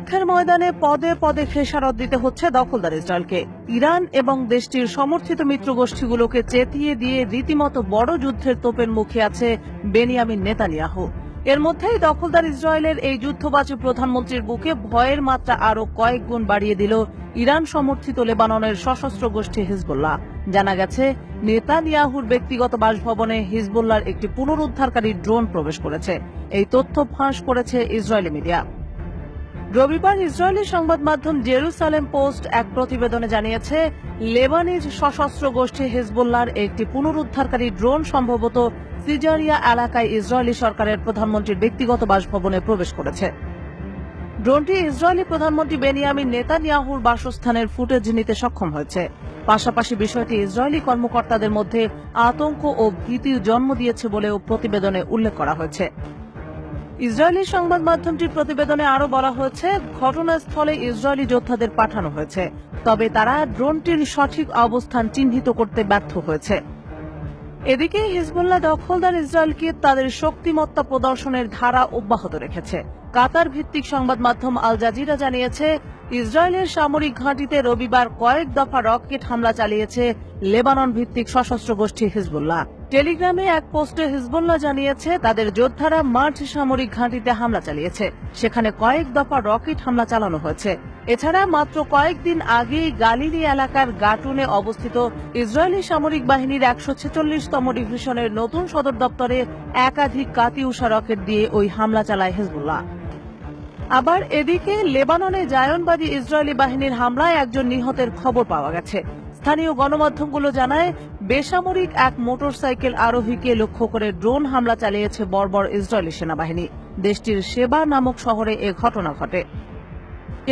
যুদ্ধের ময়দানে পদে পদে খেসারত দিতে হচ্ছে দখলদার ইসরায়েলকে। ইরান এবং দেশটির সমর্থিত মিত্র গোষ্ঠীগুলোকে চেতিয়ে দিয়ে রীতিমতো বড় যুদ্ধের তোপের মুখে আছে বেনিয়ামিন নেতানিয়াহু। এর মধ্যেই দখলদার ইসরায়েলের এই যুদ্ধবাচী প্রধানমন্ত্রীর বুকে ভয়ের মাত্রা আরও কয়েক গুণ বাড়িয়ে দিল ইরান সমর্থিত লেবাননের সশস্ত্র গোষ্ঠী হিজবুল্লাহ। জানা গেছে, নেতানিয়াহুর ব্যক্তিগত বাসভবনে হিজবুল্লাহর একটি পুনরুদ্ধারকারী ড্রোন প্রবেশ করেছে। এই তথ্য ফাঁস করেছে ইসরায়েলি মিডিয়া। রবিবার ইসরায়েলি সংবাদ মাধ্যম জেরুসালেম পোস্ট এক প্রতিবেদনে জানিয়েছে, লেবানিজ সশস্ত্র গোষ্ঠী হিজবুল্লাহর একটি পুনরুদ্ধারকারী ড্রোন সম্ভবত সিজারিয়া এলাকায় ইসরায়েলি সরকারের প্রধানমন্ত্রীর ব্যক্তিগত বাসভবনে প্রবেশ করেছে। ড্রোনটি ইসরায়েলি প্রধানমন্ত্রী বেনিয়ামিন নেতানিয়াহুর বাসস্থানের ফুটেজ নিতে সক্ষম হয়েছে। পাশাপাশি বিষয়টি ইসরায়েলি কর্মকর্তাদের মধ্যে আতঙ্ক ও ভীতির জন্ম দিয়েছে বলেও প্রতিবেদনে উল্লেখ করা হয়েছে। ইসরায়েলি সংবাদ মাধ্যমটির প্রতিবেদনে আরও বলা হয়েছে, ঘটনাস্থলে ইসরায়েলি যোদ্ধাদের পাঠানো হয়েছে, তবে তারা ড্রোনটির সঠিক অবস্থান চিহ্নিত করতে ব্যর্থ হয়েছে। এদিকে হিজবুল্লাহ দখলদার ইসরায়েলকে তাদের শক্তিমত্তা প্রদর্শনের ধারা অব্যাহত রেখেছে। কাতার ভিত্তিক সংবাদ মাধ্যম আল জাজিরা জানিয়েছে, ইসরায়েলের সামরিক ঘাঁটিতে রবিবার কয়েক দফা রকেট হামলা চালিয়েছে লেবানন ভিত্তিক সশস্ত্র গোষ্ঠী হিজবুল্লাহ। টেলিগ্রামে এক পোস্টে হিজবুল্লাহ জানিয়েছে, তাদের যোদ্ধারা মাঠ সামরিক ঘাঁটিতে হামলা চালিয়েছে। সেখানে কয়েক দফা রকেট হামলা চালানো হয়েছে। এছাড়া মাত্র কয়েকদিন আগেই গালিলি এলাকার গাটুনে অবস্থিত ইসরায়েলি সামরিক বাহিনীর একশো ছেচল্লিশতম ডিভিশনের নতুন সদর দপ্তরে একাধিক কাতিউষা রকেট দিয়ে ওই হামলা চালায় হিজবুল্লাহ। আবার এদিকে লেবাননে জায়নবাদী ইসরায়েলি বাহিনীর হামলায় একজন নিহতের খবর পাওয়া গেছে। স্থানীয় গণমাধ্যমগুলো জানায় বেসামরিক এক মোটরসাইকেল আরোহীকে লক্ষ্য করে ড্রোন হামলা চালিয়েছে বর্বর ইসরায়েলি সেনাবাহিনী। দেশটির সেবা নামক শহরে এ ঘটনা ঘটে।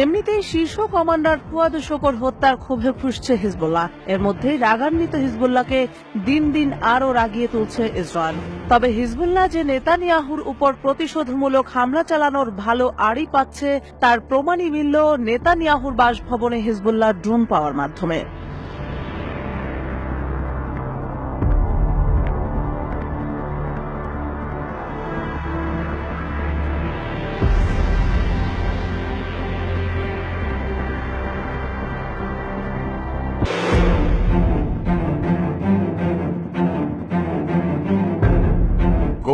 এমনিতেই শীর্ষ কমান্ডার ফুয়াদ শকর হত্যার ক্ষোভে ফুসছে হিজবুল্লাহ। এর মধ্যেই রাগান্বিত হিজবুল্লাহকে দিন দিন আরও রাগিয়ে তুলছে ইসরায়েল। তবে হিজবুল্লাহ যে নেতানিয়াহুর উপর প্রতিশোধমূলক হামলা চালানোর ভালো আড়ি পাচ্ছে, তার প্রমাণই মিলল নেতানিয়াহুর বাসভবনে হিজবুল্লাহ ড্রোন পাওয়ার মাধ্যমে।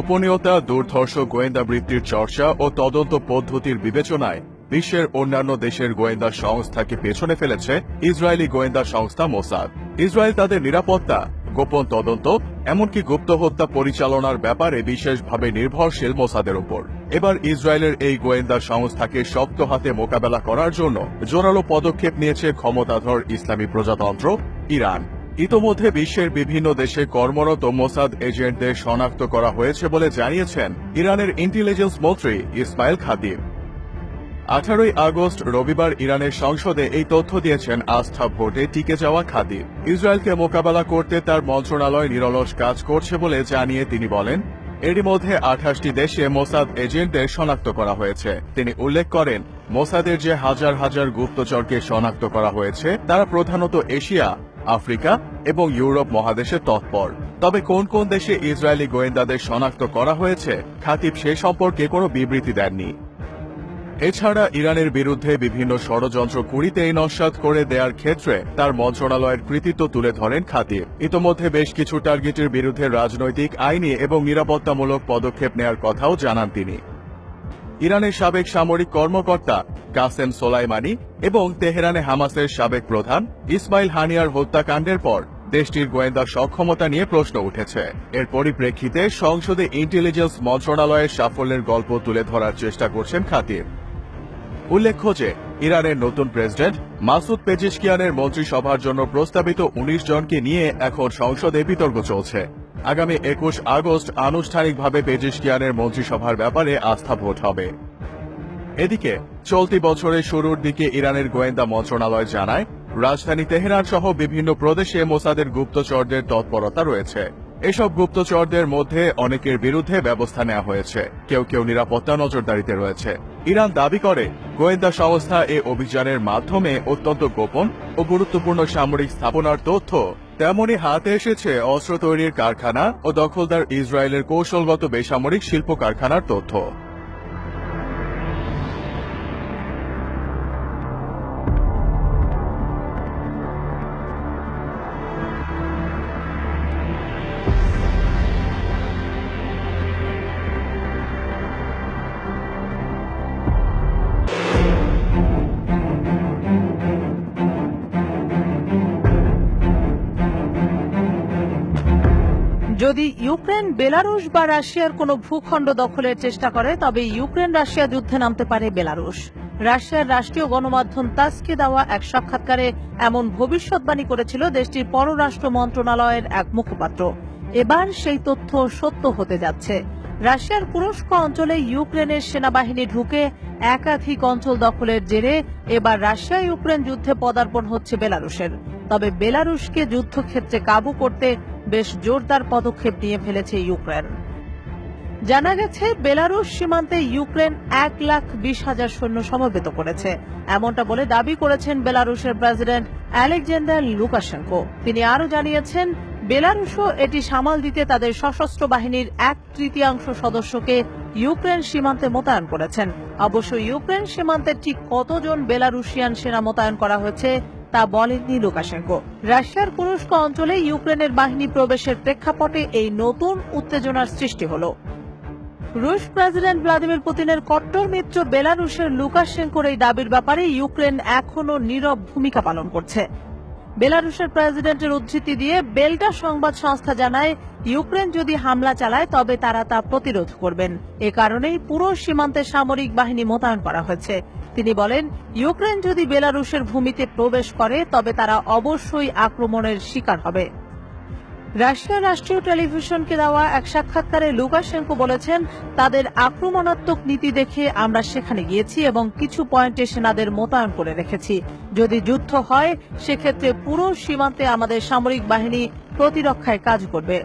গোপনীয়তা, দুর্ধর্ষ গোয়েন্দা বৃত্তির চর্চা ও তদন্ত পদ্ধতির বিবেচনায় বিশ্বের অন্যান্য দেশের গোয়েন্দা সংস্থাকে পেছনে ফেলেছে ইসরায়েলি গোয়েন্দা সংস্থা মোসাদ। ইসরায়েল তাদের নিরাপত্তা, গোপন তদন্ত, এমনকি গুপ্ত হত্যা পরিচালনার ব্যাপারে বিশেষভাবে নির্ভরশীল মোসাদের উপর এবার ইসরায়েলের এই গোয়েন্দা সংস্থাকে শক্ত হাতে মোকাবেলা করার জন্য জোরালো পদক্ষেপ নিয়েছে ক্ষমতাধর ইসলামী প্রজাতন্ত্র, ইরান। ইতোমধ্যে বিশ্বের বিভিন্ন দেশে কর্মরত মোসাদ এজেন্টদের শনাক্ত করা হয়েছে বলে জানিয়েছেন ইরানের ইন্টেলিজেন্স মন্ত্রী ইসমাইল খাদিম। আঠারোই আগস্ট রবিবার ইরানের সংসদে এই তথ্য দিয়েছেন আস্থা ভোটে টিকে যাওয়া খাদিম। ইসরায়েলকে মোকাবেলা করতে তার মন্ত্রণালয় নিরলস কাজ করছে বলে জানিয়ে তিনি বলেন, এরই মধ্যে আঠাশটি দেশে মোসাদ এজেন্টদের শনাক্ত করা হয়েছে। তিনি উল্লেখ করেন মোসাদের যে হাজার হাজার গুপ্তচরকে শনাক্ত করা হয়েছে, তারা প্রধানত এশিয়া, আফ্রিকা এবং ইউরোপ মহাদেশে তৎপর। তবে কোন কোন দেশে ইসরায়েলি গোয়েন্দাদের শনাক্ত করা হয়েছে, খাতিব সে সম্পর্কে কোনো বিবৃতি দেননি। এছাড়া ইরানের বিরুদ্ধে বিভিন্ন ষড়যন্ত্র কুড়িতেই নস্বাত করে দেওয়ার ক্ষেত্রে তার মন্ত্রণালয়ের কৃতিত্ব তুলে ধরেন খাতিব। ইতোমধ্যে বেশ কিছু টার্গেটের বিরুদ্ধে রাজনৈতিক, আইনি এবং নিরাপত্তামূলক পদক্ষেপ নেওয়ার কথাও জানান তিনি। ইরানের সাবেক সামরিক কর্মকর্তা কাসেম সোলাইমানি এবং তেহরানে হামাসের সাবেক প্রধান ইসমাইল হানিয়ার হত্যাকাণ্ডের পর দেশটির গোয়েন্দা সক্ষমতা নিয়ে প্রশ্ন উঠেছে। এর পরিপ্রেক্ষিতে সংসদে ইন্টেলিজেন্স মন্ত্রণালয়ের সাফল্যের গল্প তুলে ধরার চেষ্টা করছেন খাতির। উল্লেখ্য যে, ইরানের নতুন প্রেসিডেন্ট মাসুদ পেজিশকিয়ানের মন্ত্রিসভার জন্য প্রস্তাবিত উনিশ জনকে নিয়ে এখন সংসদে বিতর্ক চলছে। আগামী একুশ আগস্ট আনুষ্ঠানিকভাবে পেজিশকিয়ানের মন্ত্রিসভার ব্যাপারে আস্থা ভোট হবে। এদিকে, চলতি বছরের শুরুর দিকে ইরানের গোয়েন্দা মন্ত্রণালয় জানায়, রাজধানী তেহরান সহ বিভিন্ন প্রদেশে মোসাদের গুপ্তচরদের তৎপরতা রয়েছে। এসব গুপ্তচরদের মধ্যে অনেকের বিরুদ্ধে ব্যবস্থা নেওয়া হয়েছে। কেউ কেউ নিরাপত্তা নজরদারিতে রয়েছে। ইরান দাবি করে, গোয়েন্দা সংস্থা এ অভিযানের মাধ্যমে অত্যন্ত গোপন ও গুরুত্বপূর্ণ সামরিক স্থাপনার তথ্য তেমনই হাতে এসেছে অস্ত্র তৈরির কারখানা ও দখলদার ইসরায়েলের কৌশলগত বেসামরিক শিল্প কারখানার তথ্য। যদি ইউক্রেন, বেলারুশ বা রাশিয়ার কোনো ভূখণ্ড দখলের চেষ্টা করে, তবে ইউক্রেন রাশিয়া যুদ্ধে নামতে পারে বেলারুশ। রাশিয়ার রাষ্ট্রীয় গণমাধ্যম তাসকে দেওয়া এক সাক্ষাৎকারে এমন ভবিষ্যৎবাণী করেছিল দেশটির পররাষ্ট্র মন্ত্রণালয়ের এক মুখপাত্র। এবার সেই তথ্য সত্য হতে যাচ্ছে। রাশিয়ার তুরস্ক অঞ্চলে ইউক্রেনের সেনাবাহিনী ঢুকে একাধিক অঞ্চল দখলের জেরে এবার রাশিয়া ইউক্রেন যুদ্ধে পদার্পণ হচ্ছে বেলারুশের। তবে বেলারুশকে যুদ্ধক্ষেত্রে কাবু করতে বেশ জোরদার পদক্ষেপ নিয়ে ফেলেছে ইউক্রেন। জানা গেছে, বেলারুশ সীমান্তে ইউক্রেন এক লাখ বিশ হাজার সৈন্য সমবেত করেছে। এমনটা বলে দাবি করেছেন বেলারুশের প্রেসিডেন্ট আলেকজান্ডার লুকাশেঙ্কো। তিনি আরও জানিয়েছেন, বেলারুশও এটি সামাল দিতে তাদের সশস্ত্র বাহিনীর এক তৃতীয়াংশ সদস্যকে ইউক্রেন সীমান্তে মোতায়েন করেছেন। অবশ্য ইউক্রেন সীমান্তে ঠিক কতজন বেলারুশিয়ান সেনা মোতায়েন করা হয়েছে তা বলেননি লুকাশেঙ্কো। রাশিয়ার তুরস্ক অঞ্চলে ইউক্রেনের বাহিনী প্রবেশের প্রেক্ষাপটে এই নতুন উত্তেজনার সৃষ্টি হলো। রুশ প্রেসিডেন্ট ভ্লাদিমির পুতিনের কট্টর মিত্র বেলারুশের লুকাশেঙ্কোর এই দাবির ব্যাপারে ইউক্রেন এখনও নীরব ভূমিকা পালন করছে। বেলারুশের প্রেসিডেন্টের উদ্ধৃতি দিয়ে বেল্টা সংবাদ সংস্থা জানায়, ইউক্রেন যদি হামলা চালায়, তবে তারা তা প্রতিরোধ করবেন। এ কারণেই পুরো সীমান্তে সামরিক বাহিনী মোতায়েন করা হয়েছে। তিনি বলেন, ইউক্রেন যদি বেলারুশের ভূমিতে প্রবেশ করে, তবে তারা অবশ্যই আক্রমণের শিকার হবে। রাশিয়ার রাষ্ট্রীয় টেলিভিশনকে দেওয়া এক সাক্ষাৎকারে লুকাশেঙ্কো বলেছেন, তাদের আক্রমণাত্মক নীতি দেখে আমরা সেখানে গিয়েছি এবং কিছু পয়েন্টে সেনাদের মোতায়েন করে রেখেছি। যদি যুদ্ধ হয়, সেক্ষেত্রে পুরো সীমান্তে আমাদের সামরিক বাহিনী প্রতিরক্ষায় কাজ করবে।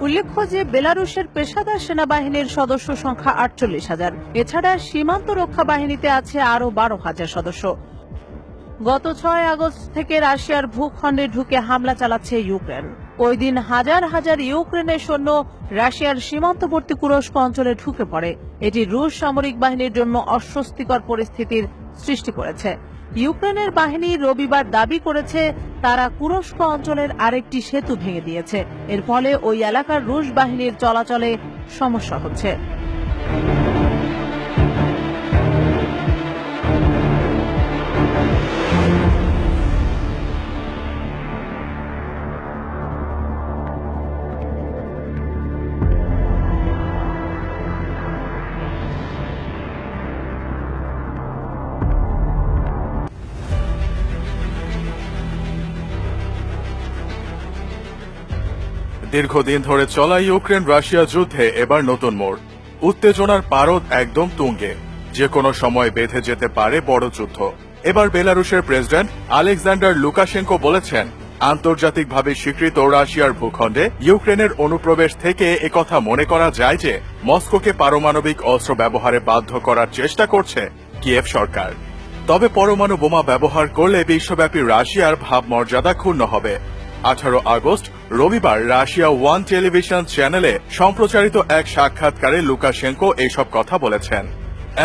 উল্লেখ্য যে বেলারুশের পেশাদার সেনাবাহিনীর সদস্য সংখ্যা আটচল্লিশ হাজার। এছাড়া সীমান্ত রক্ষা বাহিনীতে আছে আরও বারো হাজার সদস্য। গত ছয় আগস্ট থেকে রাশিয়ার ভূখণ্ডে ঢুকে হামলা চালাচ্ছে ইউক্রেন। ওই দিন হাজার হাজার ইউক্রেনের সৈন্য রাশিয়ার সীমান্তবর্তী কুরস্ক অঞ্চলে ঢুকে পড়ে। এটি রুশ সামরিক বাহিনীর জন্য অস্বস্তিকর পরিস্থিতির সৃষ্টি করেছে। ইউক্রেনের বাহিনী রবিবার দাবি করেছে, তারা কুরস্ক অঞ্চলের আরেকটি সেতু ভেঙে দিয়েছে। এর ফলে ওই এলাকার রুশ বাহিনীর চলাচলে সমস্যা হচ্ছে। দীর্ঘদিন ধরে চলা ইউক্রেন রাশিয়া যুদ্ধে এবার নতুন মোড়। উত্তেজনার পারদ একদম তুঙ্গে। যে কোনো সময় বেঁধে যেতে পারে বড় যুদ্ধ। এবার বেলারুশের প্রেসিডেন্ট আলেকজান্ডার লুকাশেঙ্কো বলেছেন, আন্তর্জাতিকভাবে স্বীকৃত রাশিয়ার ভূখণ্ডে ইউক্রেনের অনুপ্রবেশ থেকে একথা মনে করা যায় যে, মস্কোকে পারমাণবিক অস্ত্র ব্যবহারে বাধ্য করার চেষ্টা করছে কিয়েভ সরকার। তবে পরমাণু বোমা ব্যবহার করলে বিশ্বব্যাপী রাশিয়ার ভাবমর্যাদা ক্ষুণ্ণ হবে। আঠারো আগস্ট রবিবার রাশিয়া ওয়ান টেলিভিশন চ্যানেলে সম্প্রচারিত এক সাক্ষাৎকারে লুকাশেঙ্কো এইসব কথা বলেছেন।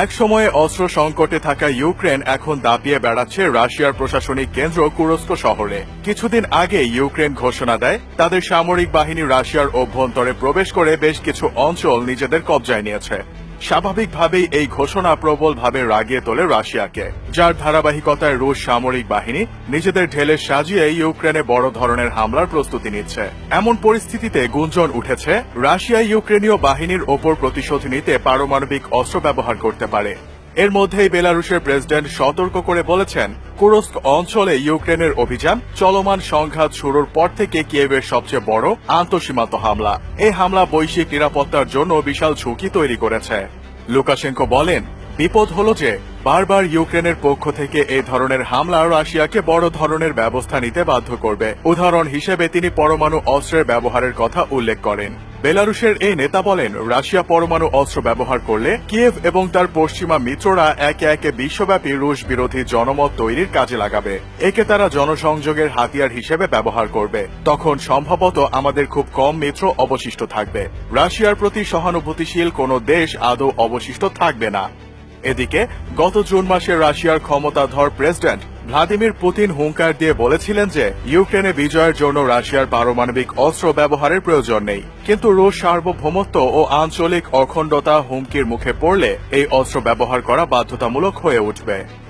এক সময়ে অস্ত্র সংকটে থাকা ইউক্রেন এখন দাপিয়ে বেড়াচ্ছে রাশিয়ার প্রশাসনিক কেন্দ্র কুরস্ক শহরে। কিছুদিন আগে ইউক্রেন ঘোষণা দেয়, তাদের সামরিক বাহিনী রাশিয়ার অভ্যন্তরে প্রবেশ করে বেশ কিছু অঞ্চল নিজেদের কবজায় নিয়েছে। স্বাভাবিকভাবেই এই ঘোষণা প্রবলভাবে রাগিয়ে তোলে রাশিয়াকে, যার ধারাবাহিকতায় রুশ সামরিক বাহিনী নিজেদের ঢেলে সাজিয়ে ইউক্রেনে বড় ধরনের হামলার প্রস্তুতি নিচ্ছে। এমন পরিস্থিতিতে গুঞ্জন উঠেছে, রাশিয়া ইউক্রেনীয় বাহিনীর ওপর প্রতিশোধ নিতে পারমাণবিক অস্ত্র ব্যবহার করতে পারে। এর মধ্যেই বেলারুশের প্রেসিডেন্ট সতর্ক করে বলেছেন, কুরস্ক অঞ্চলে ইউক্রেনের অভিযান চলমান সংঘাত শুরুর পর থেকে কিয়েভের সবচেয়ে বড় আন্তঃসীমান্ত হামলা। এই হামলা বৈশ্বিক নিরাপত্তার জন্য বিশাল ঝুঁকি তৈরি করেছে। লুকাশেঙ্কো বলেন, বিপদ হল যে বারবার ইউক্রেনের পক্ষ থেকে এই ধরনের হামলা রাশিয়াকে বড় ধরনের ব্যবস্থা নিতে বাধ্য করবে। উদাহরণ হিসেবে তিনি পরমাণু অস্ত্রের ব্যবহারের কথা উল্লেখ করেন। বেলারুশের এই নেতা বলেন, রাশিয়া পরমাণু অস্ত্র ব্যবহার করলে কিয়েভ এবং তার পশ্চিমা মিত্ররা একে একে বিশ্বব্যাপী রুশ বিরোধী জনমত তৈরির কাজে লাগাবে। একে তারা জনসংযোগের হাতিয়ার হিসেবে ব্যবহার করবে। তখন সম্ভবত আমাদের খুব কম মিত্র অবশিষ্ট থাকবে। রাশিয়ার প্রতি সহানুভূতিশীল কোনো দেশ আদৌ অবশিষ্ট থাকবে না। এদিকে, গত জুন মাসে রাশিয়ার ক্ষমতাধর প্রেসিডেন্ট ভ্লাদিমির পুতিন হুঙ্কার দিয়ে বলেছিলেন যে, ইউক্রেনে বিজয়ের জন্য রাশিয়ার পারমাণবিক অস্ত্র ব্যবহারের প্রয়োজন নেই। কিন্তু রুশ সার্বভৌমত্ব ও আঞ্চলিক অখণ্ডতা হুমকির মুখে পড়লে এই অস্ত্র ব্যবহার করা বাধ্যতামূলক হয়ে উঠবে।